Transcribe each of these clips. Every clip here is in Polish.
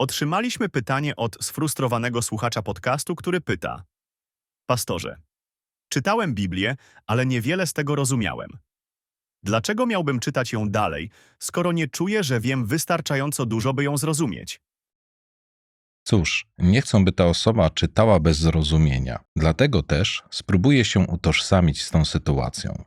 Otrzymaliśmy pytanie od sfrustrowanego słuchacza podcastu, który pyta: Pastorze, czytałem Biblię, ale niewiele z tego rozumiałem. Dlaczego miałbym czytać ją dalej, skoro nie czuję, że wiem wystarczająco dużo, by ją zrozumieć? Cóż, nie chcą, by ta osoba czytała bez zrozumienia, dlatego też spróbuję się utożsamić z tą sytuacją.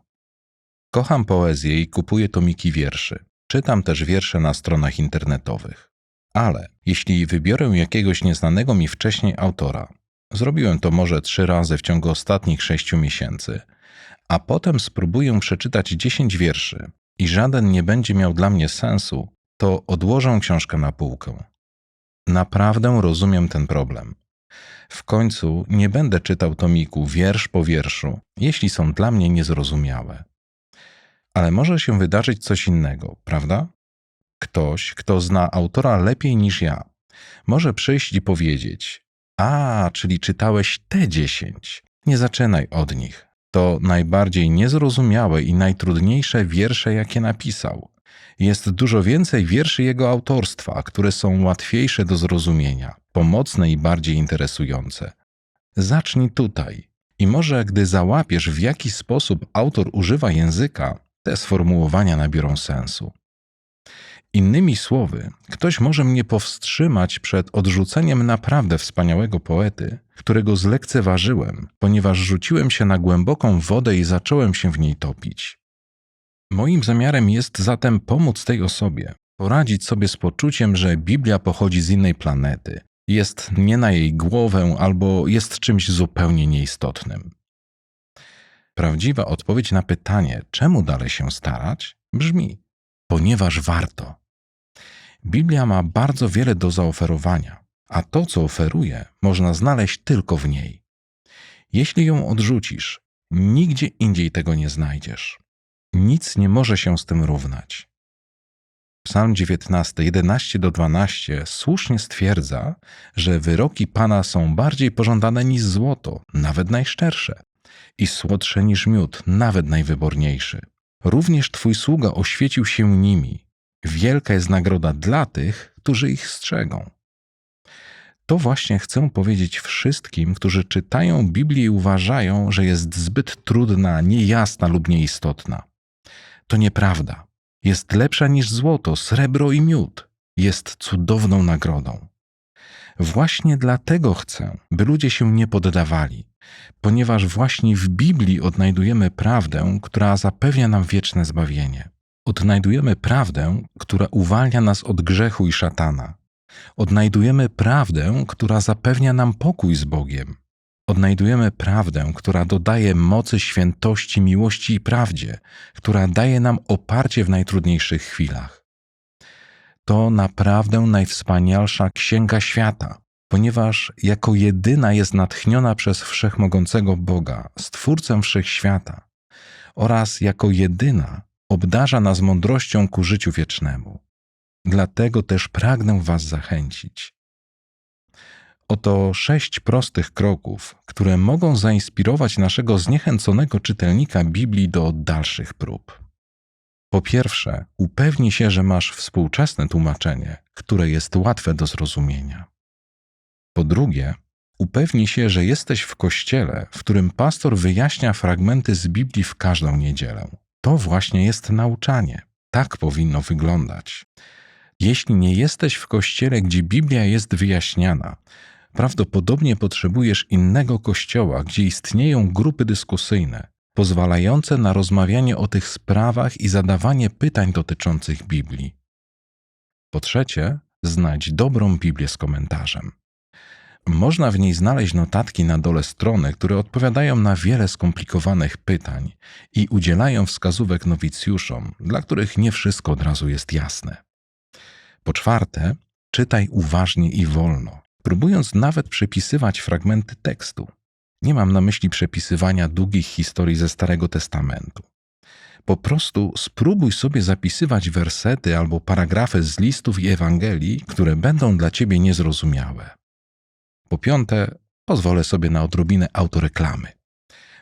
Kocham poezję i kupuję tomiki wierszy. Czytam też wiersze na stronach internetowych. Ale jeśli wybiorę jakiegoś nieznanego mi wcześniej autora, zrobiłem to może trzy razy w ciągu ostatnich sześciu miesięcy, a potem spróbuję przeczytać dziesięć wierszy i żaden nie będzie miał dla mnie sensu, to odłożę książkę na półkę. Naprawdę rozumiem ten problem. W końcu nie będę czytał tomiku wiersz po wierszu, jeśli są dla mnie niezrozumiałe. Ale może się wydarzyć coś innego, prawda? Ktoś, kto zna autora lepiej niż ja, może przyjść i powiedzieć: A, czyli czytałeś te dziesięć. Nie zaczynaj od nich. To najbardziej niezrozumiałe i najtrudniejsze wiersze, jakie napisał. Jest dużo więcej wierszy jego autorstwa, które są łatwiejsze do zrozumienia, pomocne i bardziej interesujące. Zacznij tutaj. I może gdy załapiesz, w jaki sposób autor używa języka, te sformułowania nabiorą sensu. Innymi słowy, ktoś może mnie powstrzymać przed odrzuceniem naprawdę wspaniałego poety, którego zlekceważyłem, ponieważ rzuciłem się na głęboką wodę i zacząłem się w niej topić. Moim zamiarem jest zatem pomóc tej osobie, poradzić sobie z poczuciem, że Biblia pochodzi z innej planety, jest nie na jej głowę albo jest czymś zupełnie nieistotnym. Prawdziwa odpowiedź na pytanie, czemu dalej się starać, brzmi: ponieważ warto. Biblia ma bardzo wiele do zaoferowania, a to, co oferuje, można znaleźć tylko w niej. Jeśli ją odrzucisz, nigdzie indziej tego nie znajdziesz. Nic nie może się z tym równać. Psalm 19, 11 do 12 słusznie stwierdza, że wyroki Pana są bardziej pożądane niż złoto, nawet najszczersze, i słodsze niż miód, nawet najwyborniejszy. Również Twój sługa oświecił się nimi. Wielka jest nagroda dla tych, którzy ich strzegą. To właśnie chcę powiedzieć wszystkim, którzy czytają Biblię i uważają, że jest zbyt trudna, niejasna lub nieistotna. To nieprawda. Jest lepsza niż złoto, srebro i miód. Jest cudowną nagrodą. Właśnie dlatego chcę, by ludzie się nie poddawali, ponieważ właśnie w Biblii odnajdujemy prawdę, która zapewnia nam wieczne zbawienie. Odnajdujemy prawdę, która uwalnia nas od grzechu i szatana. Odnajdujemy prawdę, która zapewnia nam pokój z Bogiem. Odnajdujemy prawdę, która dodaje mocy świętości, miłości i prawdzie, która daje nam oparcie w najtrudniejszych chwilach. To naprawdę najwspanialsza księga świata, ponieważ jako jedyna jest natchniona przez wszechmogącego Boga, Stwórcę wszechświata, oraz jako jedyna obdarza nas mądrością ku życiu wiecznemu. Dlatego też pragnę Was zachęcić. Oto sześć prostych kroków, które mogą zainspirować naszego zniechęconego czytelnika Biblii do dalszych prób. Po pierwsze, upewnij się, że masz współczesne tłumaczenie, które jest łatwe do zrozumienia. Po drugie, upewnij się, że jesteś w kościele, w którym pastor wyjaśnia fragmenty z Biblii w każdą niedzielę. To właśnie jest nauczanie. Tak powinno wyglądać. Jeśli nie jesteś w kościele, gdzie Biblia jest wyjaśniana, prawdopodobnie potrzebujesz innego kościoła, gdzie istnieją grupy dyskusyjne, pozwalające na rozmawianie o tych sprawach i zadawanie pytań dotyczących Biblii. Po trzecie, znajdź dobrą Biblię z komentarzem. Można w niej znaleźć notatki na dole strony, które odpowiadają na wiele skomplikowanych pytań i udzielają wskazówek nowicjuszom, dla których nie wszystko od razu jest jasne. Po czwarte, czytaj uważnie i wolno, próbując nawet przepisywać fragmenty tekstu. Nie mam na myśli przepisywania długich historii ze Starego Testamentu. Po prostu spróbuj sobie zapisywać wersety albo paragrafy z listów i Ewangelii, które będą dla ciebie niezrozumiałe. Po piąte, pozwolę sobie na odrobinę autoreklamy.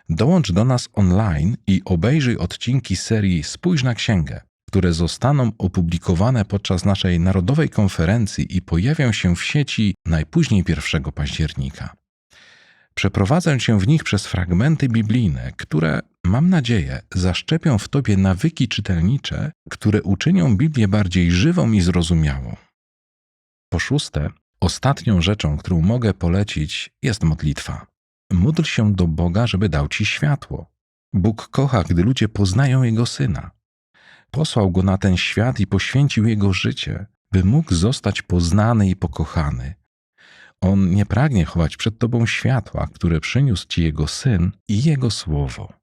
Dołącz do nas online i obejrzyj odcinki serii Spójrz na księgę, które zostaną opublikowane podczas naszej narodowej konferencji i pojawią się w sieci najpóźniej 1 października. Przeprowadzę cię w nich przez fragmenty biblijne, które, mam nadzieję, zaszczepią w tobie nawyki czytelnicze, które uczynią Biblię bardziej żywą i zrozumiałą. Po szóste, ostatnią rzeczą, którą mogę polecić, jest modlitwa. Módl się do Boga, żeby dał ci światło. Bóg kocha, gdy ludzie poznają Jego Syna. Posłał Go na ten świat i poświęcił Jego życie, by mógł zostać poznany i pokochany. On nie pragnie chować przed Tobą światła, które przyniósł Ci Jego Syn i Jego Słowo.